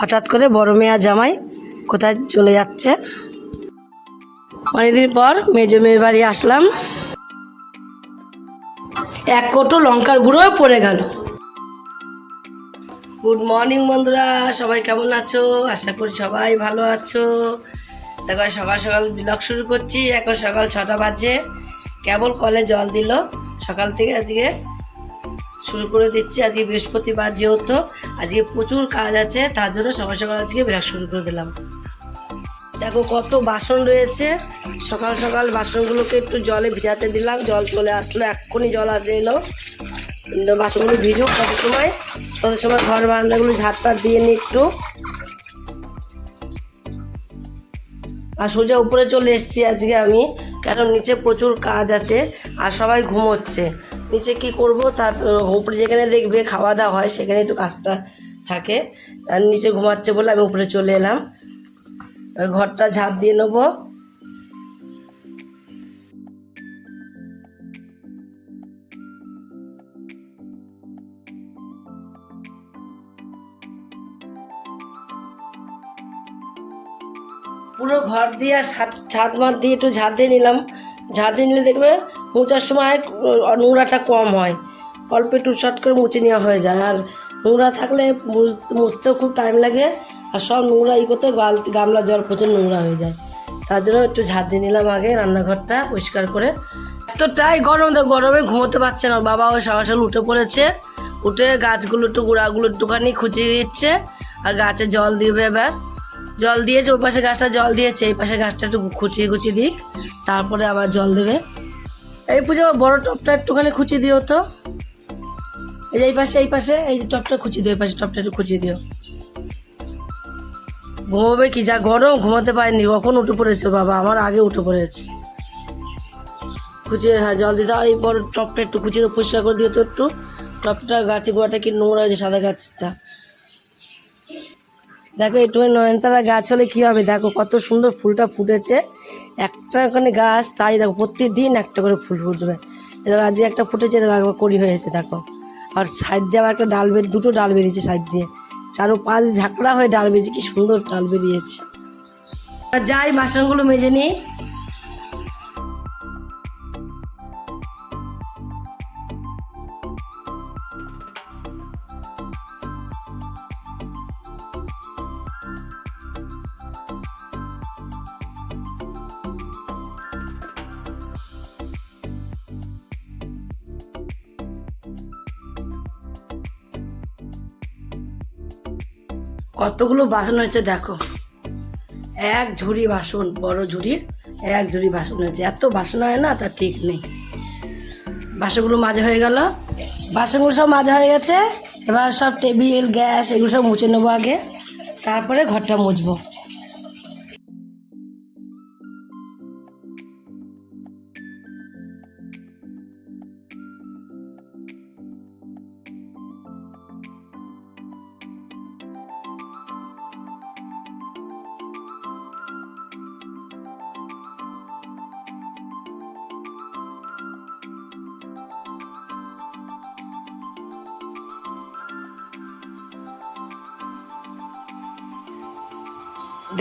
হঠাৎ করে বড় মেয়া জামাই কোথায় চলে যাচ্ছে? অনেকদিন পর মেজো মেয়ের বাড়ি আসলাম। এক কোটো লঙ্কার গুঁড়ো পড়ে গেল। গুড মর্নিং বন্ধুরা, সবাই কেমন আছো? আশা করি সবাই ভালো আছো। দেখো সকাল সকাল ব্লগ শুরু করছি। এখন সকাল ছটা বাজে। কেবল কলে জল দিল। সকাল থেকে আজকে শুরু করে দিচ্ছি আজকে বৃহস্পতিবার যেহেতু, আজকে প্রচুর কাজ আছে, তার জন্য সকাল সকাল আজকে ব্লগ শুরু করে দিলাম। দেখো কত বাসন রয়েছে। সকাল সকাল বাসনগুলোকে একটু জলে ভিজাতে দিলাম, জল চলে আসলো, এক্ষুনি জল আসলে এলো। বাসনগুলো ভিজুক কত সময়, তত সময় ঘর বারান্দাগুলো ঝাঁটপাট দিয়ে নিই একটু। আর সোজা উপরে চলে এসেছি আজকে আমি, কারণ নিচে প্রচুর কাজ আছে, আর সবাই ঘুমোচ্ছে। নিচে কি করব? তার উপরে যেখানে দেখবে খাওয়া দাওয়া হয়, সেখানে একটু কাজটা থাকে। আর নিচে ঘুমাচ্ছে বলে আমি উপরে চলে এলাম। ঘরটা ঝাঁপ দিয়ে নেব। পুরো ঘর দিয়ে আর ছাদ ছাদ মাত দিয়ে একটু ঝাঁট দিয়ে নিলাম। ঝাঁট দিয়ে নিলে দেখবে মোচার সময় নোংরাটা কম হয়। অল্প একটু শর্ট করে মুছে নেওয়া হয়ে যায়। আর নোংরা থাকলে মুছ- মুছতেও খুব টাইম লাগে। আর সব নোংরা ই করতে গামলা জল প্রচুর নোংরা হয়ে যায়। তার জন্য একটু ঝাঁট দিয়ে নিলাম আগে রান্নাঘরটা পরিষ্কার করে। এতটাই গরম তো গরমে ঘুমোতে পারছে না। বাবা ওই সকাল উঠে পড়েছে। উঠে গাছগুলো একটু গোড়াগুলো একটুখানি খুঁচিয়ে দিচ্ছে আর গাছে জল দিবে এবার। জল দিয়েছে, ওই পাশে গাছটা জল দিয়েছে, এই পাশে গাছটা একটু খুঁচিয়ে খুঁচিয়ে দিক। তারপরে আবার জল দেবে। এই পুজো, বড় টপটা একটুখানি খুঁচিয়ে দিও তো। এই যে এই পাশে এই পাশে, এই যে টপটা খুঁচিয়ে দিও, এই পাশে টপটা একটু খুঁচিয়ে দিও। ঘুমাবে কি? যা গরম, ঘুমাতে পারেনি কখন উঠে পড়েছে বাবা? আমার আগে উঠে পড়েছে। খুঁচিয়ে হ্যাঁ জল দিতে আর এই বড় টপটা একটু খুঁচিয়ে পরিষ্কার করে দিও তো একটু। টপটা, গাছে গোড়াটা কি নোংরা হয়েছে, সাদা গাছটা। দেখো একটু নয়নতারা গাছ হলে কী হবে? দেখো, কত সুন্দর ফুলটা ফুটেছে। একটা ওখানে গাছ, তাই দেখো, প্রতিদিন একটা করে ফুল ফুটবে। দেখো আজকে একটা ফুটেছে দেখো একবার করি হয়েছে, দেখো। আর সাইড দিয়ে আবার একটা ডাল বের, দুটো ডাল বেরিয়েছে সাইড দিয়ে। চারো পাঁচ ঝাঁকড়া হয়ে ডাল বেরিয়েছে, কি সুন্দর ডাল বেরিয়েছে। যাই বাসনগুলো মেজে নিই। কতগুলো বাসন হয়েছে দেখো। এক ঝুড়ি বাসন, বড় ঝুড়ির এক ঝুড়ি বাসন হয়েছে। এত বাসন হয় না, তা ঠিক নেই। বাসনগুলো মাজা হয়ে গেল। বাসনগুলো সব মাজা হয়ে গেছে। এবার সব টেবিল, গ্যাস, এগুলো সব মুছে নেব আগে। তারপরে ঘরটা মুছবো।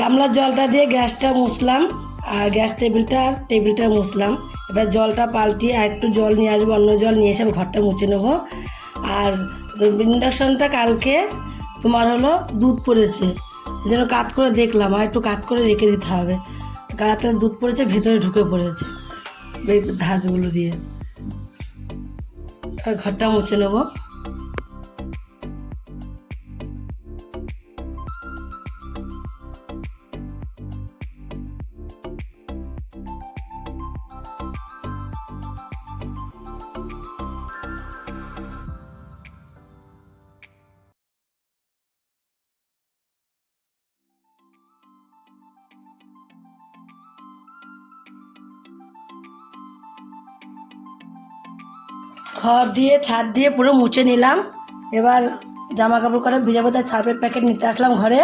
গামলার জলটা দিয়ে গ্যাসটা মুছলাম, আর গ্যাস টেবিলটা টেবিলটা মুছলাম। এবার জলটা পাল্টিয়ে আর একটু জল নিয়ে আসব, অন্য জল নিয়ে এসে ঘরটা মুছে নেব। আর ইন্ডাকশনটা কালকে তোমার হলো দুধ পড়েছে যেন কাত করে দেখলাম, আর একটু কাত করে রেখে দিতে হবে। গাড়াতে দুধ পড়েছে, ভেতরে ঢুকে পড়েছে, এই ধাজগুলো দিয়ে। আর ঘরটা মুছে নেব। ঘর দিয়ে, ছাদ দিয়ে পুরো মুছে নিলাম। এবার জামা কাপড় করে ভিজাবো তার সার্ফের প্যাকেট নিতে আসলাম ঘরে।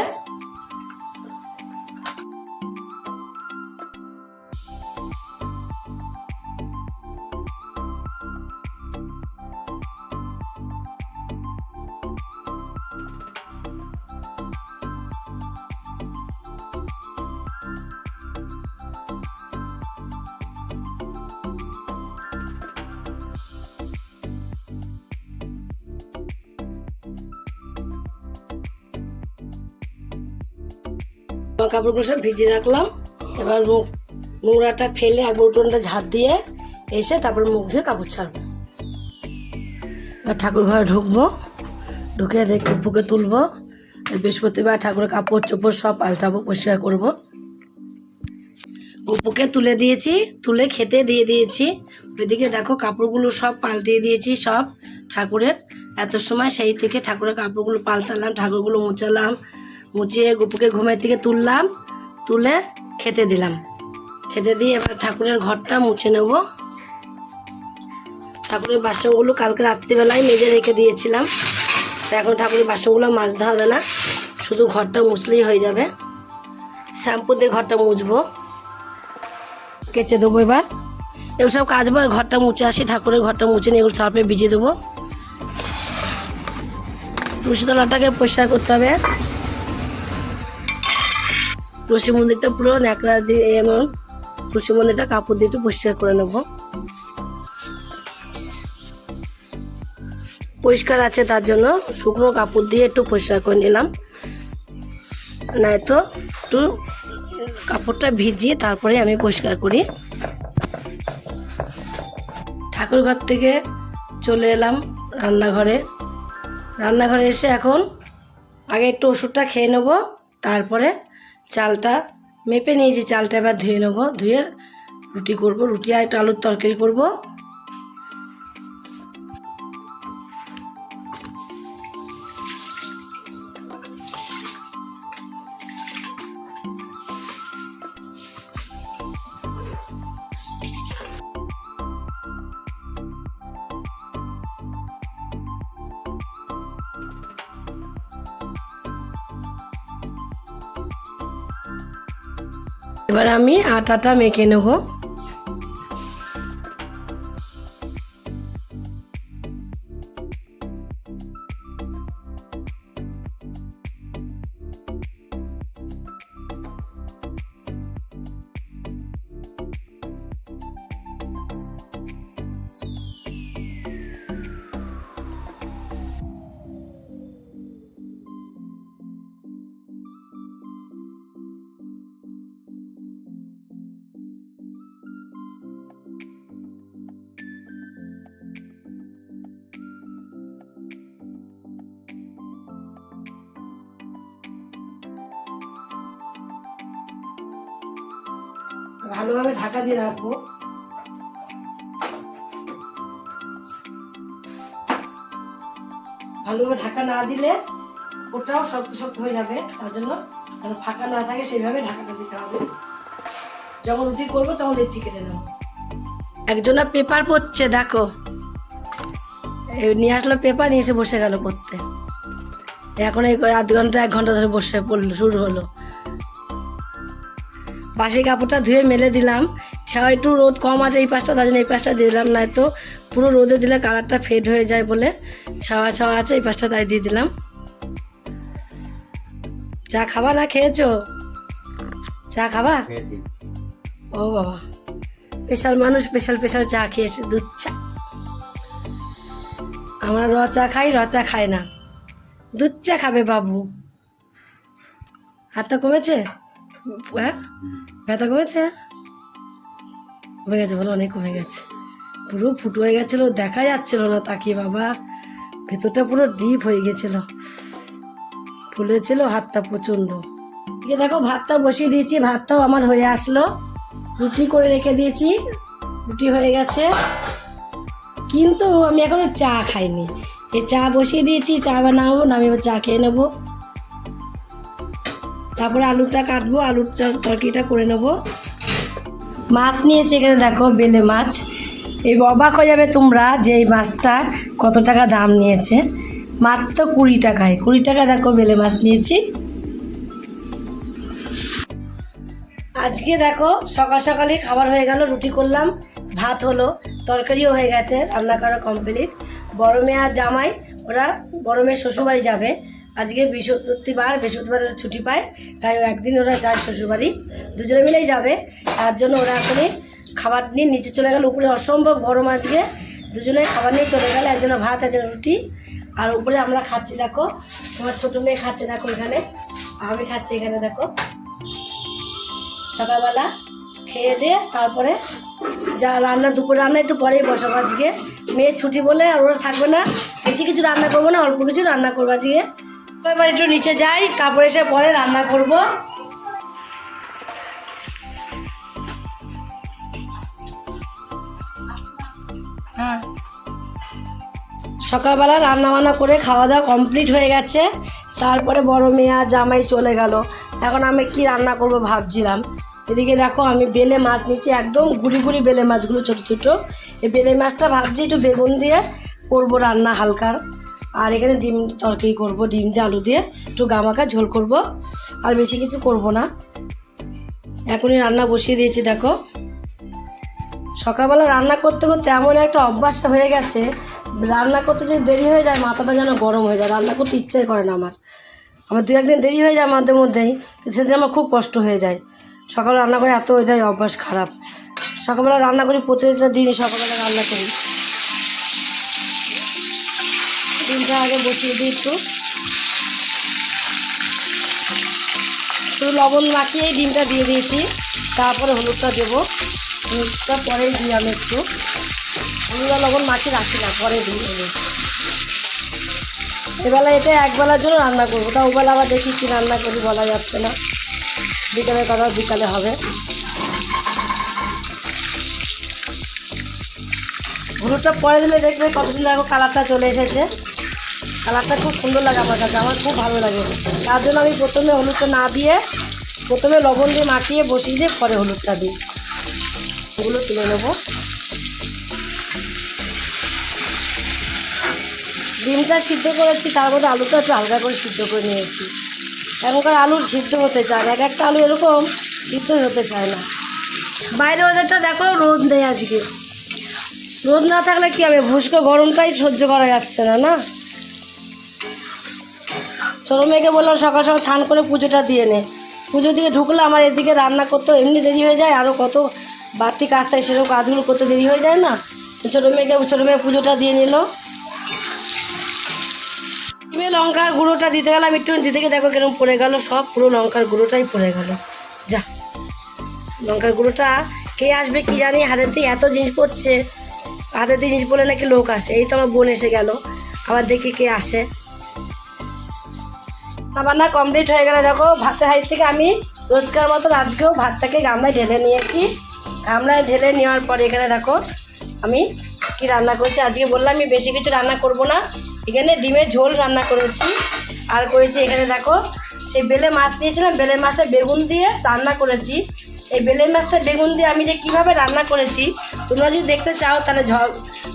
কাপড়গুলো সব ভিজিয়ে রাখলাম। এবার মুখ নোংরাটা ফেলে একবার উঠোনটা ঝাড় দিয়ে এসে তারপর মুখ দিয়ে কাপড় ছাড়বো। এবার ঠাকুর ঘরে ঢুকবো। ঢুকে দেখে পুকে তুলবো। বৃহস্পতিবার ঠাকুরের কাপড় চোপড় সব পাল্টাবো পরিষ্কার করব। গপুকে তুলে দিয়েছি, তুলে খেতে দিয়ে দিয়েছি। ওইদিকে দেখো কাপড়গুলো সব পাল্টিয়ে দিয়েছি, সব ঠাকুরের। এত সময় সেই থেকে ঠাকুরের কাপড়গুলো পাল্টালাম, ঠাকুরগুলো মুছালাম। মুছিয়ে গুপুকে ঘুমের থেকে তুললাম, তুলে খেতে দিলাম। খেতে দিয়ে এবার ঠাকুরের ঘরটা মুছে নেব। ঠাকুরের বাসনগুলো কালকে রাত্রিবেলায় মেজে রেখে দিয়েছিলাম। তা এখন ঠাকুরের বাসনগুলো মাজতে হবে না, শুধু ঘরটা মুছলেই হয়ে যাবে। শ্যাম্পু দিয়ে ঘরটা মুছবো। কেচে দেবো এবার। এগুলো সব কাজ বার ঘরটা মুছে আসি, ঠাকুরের ঘরটা মুছে নিয়ে এগুলো সার্ফে ভিজিয়ে দেবো। তুলসীতলাটাকে পরিষ্কার করতে হবে। তুলসী মন্দিরটা পুরো ন্যাকড়া দিয়ে এমন তুলসী মন্দিরটা কাপড় দিয়ে একটু পরিষ্কার করে নেব। পরিষ্কার আছে তার জন্য শুকনো কাপড় দিয়ে একটু পরিষ্কার করে নিলাম। নয়তো একটু কাপড়টা ভিজিয়ে তারপরে আমি পরিষ্কার করি। ঠাকুর ঘর থেকে চলে এলাম রান্নাঘরে। রান্নাঘরে এসে এখন আগে একটু ওষুধটা খেয়ে নেব, তারপরে চালটা মেপে নিয়ে যে চালটা এবার ধুয়ে নেব। ধুয়ে রুটি করব। রুটি আর একটু আলুর তরকারি করব। এবার আমি আটাটা মেখে নেব। ভালোভাবে ঢাকা দিয়ে রাখব। ভালোভাবে ঢাকা না দিলে ওটাও শক্ত শক্ত হয়ে যাবে, তার জন্য যেন ফাঁকা না থাকে, সেইভাবে ঢাকাটা দিতে হবে। যখন রুটি করব তখন লেচি কেটে নেব। একজনা পেপার পড়ছে, দেখো। নিয়ে আসলো পেপার, নিয়ে এসে বসে গেল পড়তে। এখন এই আধ ঘণ্টা, এক ঘণ্টা ধরে বসে পড়ল, শুরু হলো। বাসি কাপড়টা ধুয়ে মেলে দিলাম। ছাওয়া একটু রোদ কম আছে এই পাশটা তার জন্য এই পাশটা দিয়ে দিলাম নয়তো পুরো রোদে দিলে কালারটা ফেড হয়ে যায় বলে ছাওয়া ছাওয়া আছে এই পাশটা তাই দিয়ে দিলাম। চা খাবা না খেয়েছো? চা খাবা? ও বাবা স্পেশাল মানুষ স্পেশাল স্পেশাল চা খেয়েছে দুধ চা। আমরা র চা খাই র চা খাই না। দুধ চা খাবে বাবু। হাতটা কমেছে? ব্যথা কমেছে? কমে গেছে বলো, অনেক কমে গেছে। পুরো ফুটো হয়ে গেছিল, দেখা যাচ্ছিল না তাকিয়ে বাবা। ভেতরটা পুরো ডিপ হয়ে গেছিল। ফুলেছিল হাতটা প্রচণ্ড। এদিকে দেখো, ভাতটা বসিয়ে দিয়েছি, ভাতটাও আমার হয়ে আসলো। রুটি করে রেখে দিয়েছি, রুটি হয়ে গেছে। কিন্তু আমি এখনও চা খাইনি। এই চা বসিয়ে দিয়েছি, চা বানাবো না আমি চা খেয়ে নেব। তারপরে আলুটা কাটবো, আলুর তর- তরকারিটা করে নেব। মাছ নিয়েছি এখানে, দেখো, বেলে মাছ। এই অবাক হয়ে যাবে তোমরা যে এই মাছটা কত টাকা দাম নিয়েছে। মাত্র কুড়ি টাকায়। কুড়ি টাকা দেখো বেলে মাছ নিয়েছি। আজকে দেখো, সকাল সকালে খাবার হয়ে গেল, রুটি করলাম, ভাত হলো, তরকারিও হয়ে গেছে, রান্না করা কমপ্লিট বড় মেয়ে আর জামাই, ওরা বড় মেয়ে শ্বশুরবাড়ি যাবে। আজকে বৃহস্পতিবার বৃহস্পতিবার ওরা ছুটি পায়, তাই একদিন ওরা যায় শ্বশুরবাড়ি। দুজনে মিলেই যাবে, তার জন্য ওরা এখনই খাবার নিয়ে নিচে চলে গেল। উপরে অসম্ভব গরম আজকে, দুজনে খাবার নিয়ে চলে গেল, একজনের ভাত, একজনের রুটি। আর উপরে আমরা খাচ্ছি, দেখো, তোমার ছোটো মেয়ে খাচ্ছে, দেখো এখানে, আমি খাচ্ছি এখানে, দেখো। সকালবেলা খেয়ে দিয়ে তারপরে যা রান্না, দুপুর রান্না, একটু পরেই বসাবো আজকে। মেয়ে ছুটি বলে আর ওরা থাকবে না, বেশি কিছু রান্না করব না, অল্প কিছু রান্না করব আজকে। এবার একটু নিচে যাই তারপরে এসে পরে রান্না করব। হ্যাঁ। সকালবেলা রান্না বান্না করে খাওয়া দাওয়া কমপ্লিট হয়ে গেছে, তারপরে বড় মেয়ে জামাই চলে গেল। এখন আমি কি রান্না করব ভাবছিলাম। এদিকে দেখো আমি বেলে মাছ নিচ্ছি, একদম গুড়ি গুড়ি বেলে মাছগুলো ছোটো ছোটো। এই বেলে মাছটা ভাবছি একটু বেগুন দিয়ে করব রান্না হালকার আর এখানে ডিম তরকারি করব, ডিম দিয়ে আলু দিয়ে। একটু গামাকা ঝোল করব। আর বেশি কিছু করব না। এখনই রান্না বসিয়ে দিয়েছি, দেখো। সকালবেলা রান্না করতে করতে এমন একটা অভ্যাস হয়ে গেছে, রান্না করতে যদি দেরি হয়ে যায়, মাথাটা যেন গরম হয়ে যায়। রান্না করতে ইচ্ছাই করে না আমার। আমার দু একদিন দেরি হয়ে যায় মাঝে মধ্যেই, সেদিন আমার খুব কষ্ট হয়ে যায়। সকালে রান্না করে এত এটাই অভ্যাস খারাপ। সকালবেলা রান্না করি প্রতিটা দিনই সকালবেলা রান্না করি। ডিমটা আগে বসিয়ে দিই একটু। একটু লবণ মাখিয়ে ডিমটা দিয়ে দিয়েছি। তারপরে হলুদটা দেবো। হলুদটা পরে দিই আমি একটু হলুদ লবণ মাখিয়ে রাখি না, পরে দিই হলুদ এবেলা এটা একবেলার জন্য রান্না করব। তা ওবেলা আবার দেখি কী রান্না করি বলা যাচ্ছে না। বিকালের কথা বিকালে হবে। হলুদটা পরে দিলে দেখবে কতদিন দেখো কালারটা চলে এসেছে। কালারটা খুব সুন্দর লাগে আমার কাছে, আমার খুব ভালো লাগে। তার জন্য আমি প্রথমে হলুদটা না দিয়ে, প্রথমে লবণ দিয়ে মাখিয়ে বসিয়ে দিয়ে পরে হলুদটা দিই। ওগুলো তুলে নেব। ডিমটা সিদ্ধ করেছি, তার মধ্যে আলুটা একটু হালকা করে সিদ্ধ করে নিয়েছি। এখনকার আলু সিদ্ধ হতে চায় এক একটা আলু এরকম সিদ্ধ হতে চায় না। বাইরে ওদেরটা দেখো রোদ নেই আজকে। রোদ না থাকলে কী হবে? ভুসকে গরমটাই সহ্য করা যাচ্ছে না না? ছোটো মেয়েকে বললাম, সকাল সকাল স্নান করে পুজোটা দিয়ে নে। পুজো দিয়ে ঢুকলে আমার এদিকে রান্না করতে এমনি দেরি হয়ে যায় আরও কত বাড়তি কাজ থাকে সেরকম কাজগুলো করতে দেরি হয়ে যায় না। ছোটো মেয়েকে, ছোটো মেয়ে পুজোটা দিয়ে নিল। ডিমে লঙ্কার গুঁড়োটা দিতে গেলাম একটু, দিতে গিয়ে দেখো কীরকম পড়ে গেল সব, পুরো লঙ্কার গুঁড়োটাই পড়ে গেল। যা, লঙ্কার গুঁড়োটা কে আসবে কি জানি, হাতের দিয়ে এত জিনিস পড়ছে, হাতের দিয়ে জিনিস পড়লে নাকি লোক আসে। এই তো আমার বোন এসে গেল, আবার দেখি কে আসে। রান্না কমপ্লিট হয়ে গেলে দেখো, ভাতের হাড়ি থেকে আমি রোজকার মতন আজকেও ভাতটাকে গামলায় ঢেলে নিয়েছি। গামলায় ঢেলে নেওয়ার পরে এখানে দেখো, আমি কি রান্না করছি? আজকে বললাম আমি বেশি কিছু রান্না করব না। এখানে ডিমের ঝোল রান্না করেছি। আর করেছি এখানে দেখো, সেই বেলে মাছ নিয়েছিলাম, বেলে মাছটা বেগুন দিয়ে রান্না করেছি। এই বেলে মাছটা বেগুন দিয়ে আমি যে কীভাবে রান্না করেছি, তোমরা যদি দেখতে চাও, তাহলে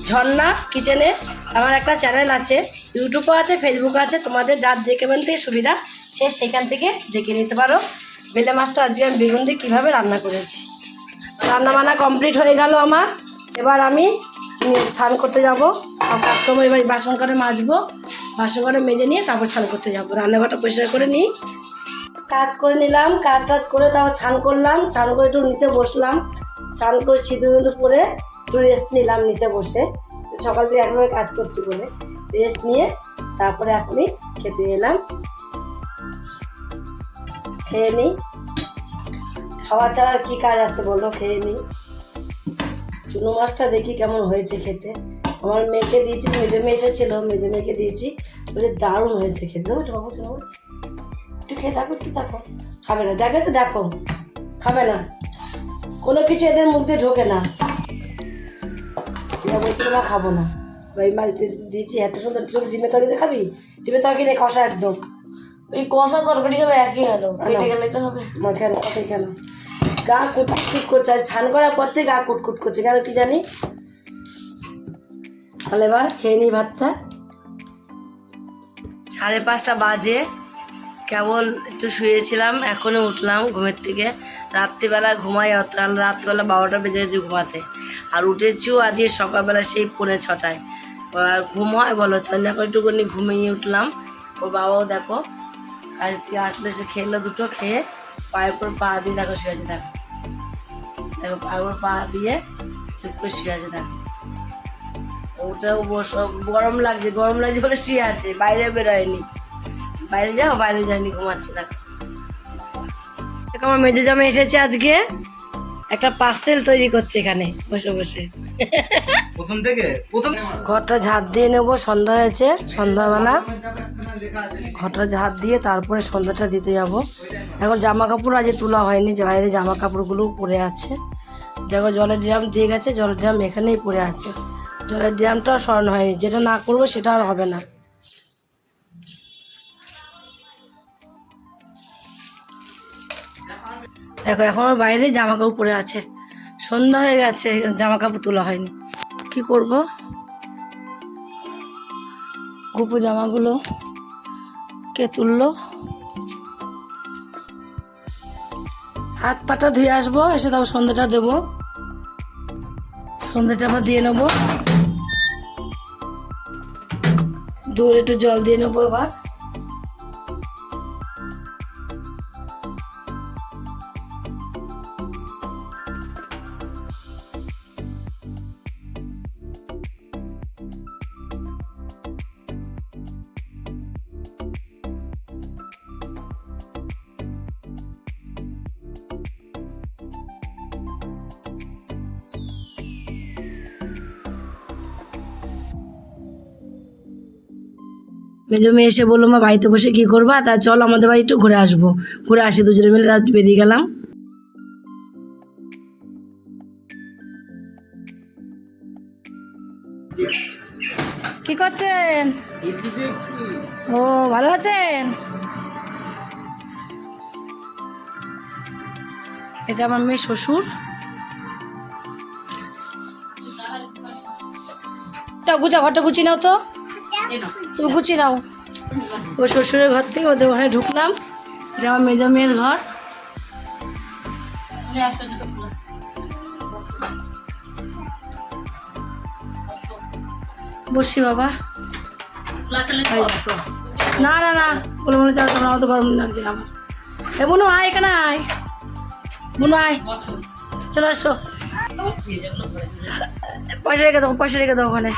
ঝর্ণা কিচেনে আমার একটা চ্যানেল আছে। ইউটিউবও আছে ফেসবুকও আছে, তোমাদের যার যেখান থেকে সুবিধা, সে সেখান থেকে দেখে নিতে পারো। বেলে মাছটা আজকে আমি বেগুন দিয়ে কীভাবে রান্না করেছি। রান্না বান্না কমপ্লিট হয়ে গেল আমার। এবার আমি স্নান করতে যাব। আর কাজকর্ম এবার বাসন করে মাজবো। বাসন করে মেজে নিয়ে তারপর স্নান করতে যাব। রান্নাঘরটা পরিষ্কার করে নিই। কাজ করে নিলাম, কাজ টাজ করে তারপর স্নান করলাম। স্নান করে একটু নিচে বসলাম। স্নান করে সিঁদুর পরে একটু রেস্ট নিলাম নিচে বসে। সকাল থেকে একভাবে কাজ করছি বলে। রেস্ট নিয়ে তারপরে আপনি খেতে এলাম। খেয়ে নিই। খাওয়া ছাড়া কী কাজ আছে বলো, খেয়ে নিই। চুনো মাছটা দেখি কেমন হয়েছে খেতে। আমার মেয়েকে দিয়েছি, মেজে মেয়ে এসেছিল, মেজে মেয়েকে দিয়েছি। বলে দারুণ হয়েছে খেতে। একটু বাবু, চুনো মাছ? একটু খেয়ে দেখো, একটু দেখো। খাবে না, দেখে তো দেখো। খাবে না। কোনো কিছু এদের মুখ দিয়ে ঢোকে না। বলছিল মা খাব না। ওই মা দিয়ে- দিয়েছি এত সুন্দর তুই ডিমের তরকারি দেখাবি ডিমের তরকারি নেই কষা একদম। ওই কষা তরকারি সব একই হলো কেটে গেলে তো হবে। মা কেন? কথাই কেন? গা কুটকুট করছে আর স্নান করার পর থেকে গা কুটকুট করছে কেন কি জানি? তাহলে এবার খেয়ে নিই ভাতটা। সাড়ে পাঁচটা বাজে। কেবল একটু শুয়েছিলাম এখনও উঠলাম ঘুমের থেকে রাত্রিবেলা ঘুমাই কাল রাত্রিবেলা বারোটা বেজে গেছে ঘুমাতে। আর উঠেছিও আজকে সকালবেলা সেই পৌনে ছটায়। আর ঘুম হয় বলো, তাহলে এখন একটুখানি ঘুমিয়ে উঠলাম। ওর বাবাও দেখো কাজ থেকে আসলে, সে খেলো দুটো, খেয়ে পায়ের উপর পা দিয়ে দেখো শুয়ে আছে, দেখো। দেখো, পায়ের উপর পা দিয়ে চুপ করে শুয়ে আছে, দেখো। ওটাও গরম লাগছে গরম লাগছে বলে শুয়ে আছে, বাইরে বেরোয়নি। বাইরে যাও বাইরে যায়নি ঘুমাচ্ছে দেখো দেখো আমার মেজো জামা এসেছে আজকে। একটা পাস্তেল তৈরি করছে এখানে বসে বসে। প্রথম থেকে? প্রথম ঘরটা ঝাড় দিয়ে নেব সন্ধ্যা হয়েছে সন্ধ্যাবেলা। ঘরটা ঝাড় দিয়ে তারপরে সন্ধ্যাটা দিতে যাব। এখন জামা কাপড় আজ তোলা হয়নি বাইরে জামা কাপড়গুলো পরে আছে। দেখো জলের ড্রাম দিয়ে গেছে জলের ড্রাম এখানেই পড়ে আছে। জলের ড্রামটাও সরানো হয়নি যেটা না করব সেটা আর হবে না। দেখো, এখন আমার বাইরে জামা কাপড় পরে আছে। সন্ধ্যা হয়ে গেছে জামা কাপড় তোলা হয়নি। কি করব? গোপু জামাগুলো কে তুললো? হাত পাটা ধুয়ে আসব, এসে তারপর সন্ধ্যাটা দেবো। সন্ধ্যাটা আবার দিয়ে নেব। দূরে একটু জল দিয়ে নেব এবার। মেজো মেয়ে এসে বলল, মা, বাড়িতে বসে কি করবা? তা চল, আমাদের বাড়ি একটু ঘুরে আসব। ঘুরে আসি দুজনে মিলে রাত বেরিয়ে গেলাম। কি করছেন? ও, ভালো আছেন? এটা আমার মেয়ে শ্বশুর। তা গুছা ঘরটা গুছিয়ে নাও তো। তুমি গুছিয়ে নাও। ও শ্বশুরের ঘর থেকে ওদের ঘরে ঢুকলাম। এটা আমার মেজো মেয়ের ঘর। বসি বাবা। না না না, বলে মনে চাল তোমার অত গরম লাগছে আমার। এ বুনু, আয় এখানে আয়। বুনু, আয়। চলে আসো। পয়সা রেখে দাও, পয়সা রেখে দাও ওখানে।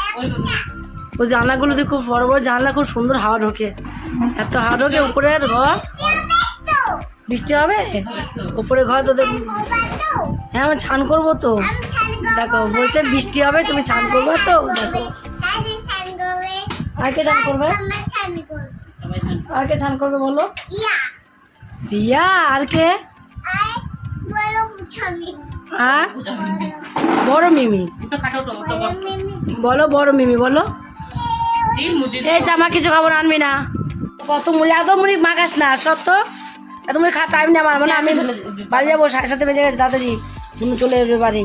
ওই জানলাগুলো দিয়ে খুব বড় বড় জানলা, খুব সুন্দর হাওয়া ঢোকে। এত হাওয়া ঢোকে উপরের ঘর। বৃষ্টি হবে? উপরে ঘর তোদের হ্যাঁ আমি ছান করব তো। দেখো, বলছে বৃষ্টি হবে, তুমি ছান করবে তো? দেখো। আর কে ছান করবে? আর কে ছান করবে বলো? রিয়া, আর কে? আর? বড় মিমি। বলো বড় মিমি, বলো। এই জামা কিছু খাব না আনবি না। কত মুড়ি এত মুড়ি মাখাস না সত্য? এত মুড়ি খাওয়ার টাইম নেই আমার মানে আমি বাড়ি যাব সাড়ে সাথে বেজে গেছে তাড়াতাড়ি তুমি চলে যাবে বাড়ি।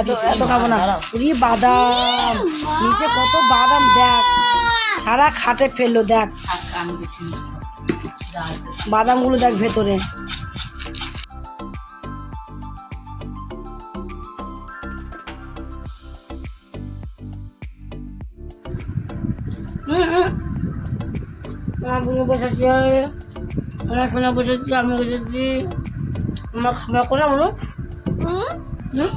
এত এত খাব না। পুরি বাদাম নিচে কত বাদাম দেখ। সারা খাটে ফেলল দেখ। বাদামগুলো দেখ ভেতরে। আমার বসেছি আমার সোনা বসেছি আমি বসেছি। আমার খাবার করে বলো। হুম?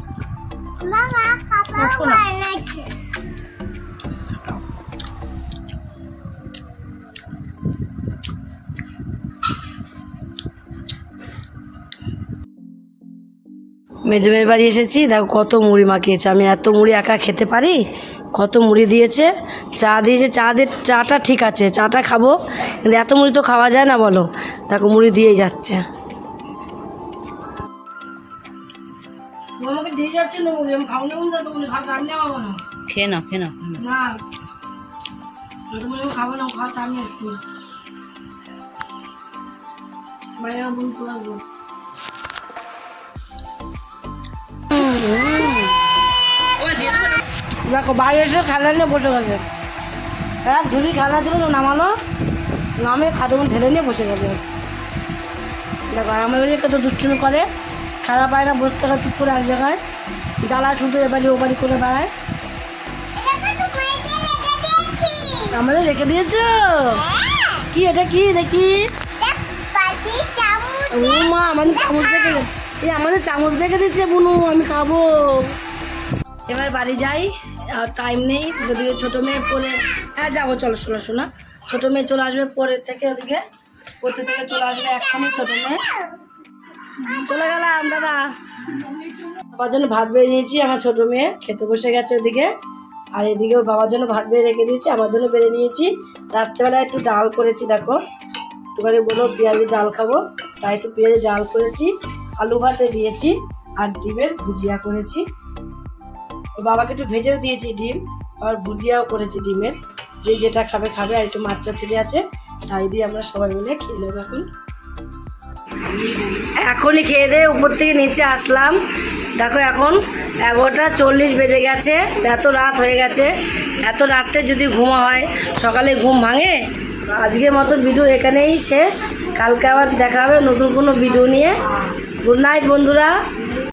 আচ্ছা না। মেজো মেয়ের বাড়ি এসেছি দেখো কত মুড়ি মাখিয়েছে। আমি এত মুড়ি একা খেতে পারি? কত মুড়ি দিয়েছে? চা দিয়েছে চা দিয়ে চাটা ঠিক আছে চাটা খাব। কিন্তু এত মুড়ি তো খাওয়া যায় না বলো। দেখো মুড়ি দিয়েই যাচ্ছে। খেয়ে নাও খেয়ে নাও। খাব না খাওয়া আমি দেখো বাইরে এসে খেলা নিয়ে বসে গেছে। এক ঝুড়ি খেলা ছিল তো নামানো নামে খাটুন ঢেলে নিয়ে বসে গেছে। দেখো আমার বাড়ি কত দুষ্টুমি করে খেলা পায় না বসে থাকা চুপ করে এক জায়গায়। জ্বালা শুধু এবারে ও বাড়ি করে বেড়ায়। আমাদের রেখে দিয়েছ? কি এটা কি? দেখি মা আমাদের চামচ। দেখে এই আমাদের চামচ দেখে দিচ্ছে বুনু, আমি খাব। এবার বাড়ি যাই, আর টাইম নেই, ওদিকে ছোটো মেয়ে পরে হ্যাঁ যাব, চলো, শোনো, শোনা। ছোটো মেয়ে চলে আসবে পরের থেকে ওদিকে পরের থেকে চলে আসবে এখনই ছোটো মেয়ে। চলে গেলাম, দাদা। বাবার জন্য ভাত বেড়ে নিয়েছি, আমার ছোট মেয়ে খেতে বসে গেছে ওদিকে। আর এদিকে ওর বাবার জন্য ভাত বেড়ে রেখে দিয়েছি, আমার জন্য বেড়ে নিয়েছি। রাত্রেবেলা একটু ডাল করেছি, দেখো। একটুখানি বলো, পেঁয়াজের ডাল খাব, তাই একটু পেঁয়াজের ডাল করেছি। আলু ভাতে দিয়েছি আর ডিমের ভুজিয়া করেছি। ওর বাবাকে একটু ভেজেও দিয়েছি ডিম আর ভুজিয়াও করেছি ডিমের। যে যেটা খাবে খাবে, আর একটু মাছ চচ্চড়ি আছে, তাই দিয়ে আমরা সবাই মিলে খেয়ে নেব এখন। এখনই খেয়ে দিয়ে উপর থেকে নিচে আসলাম। দেখো এখন এগারোটা চল্লিশ বেজে গেছে, এত রাত হয়ে গেছে। এত রাত্রে যদি ঘুম হয়, সকালে ঘুম ভাঙে? আজকের মতো ভিডিও এখানেই শেষ। কালকে আবার দেখা হবে নতুন কোনো ভিডিও নিয়ে। গুড নাইট বন্ধুরা।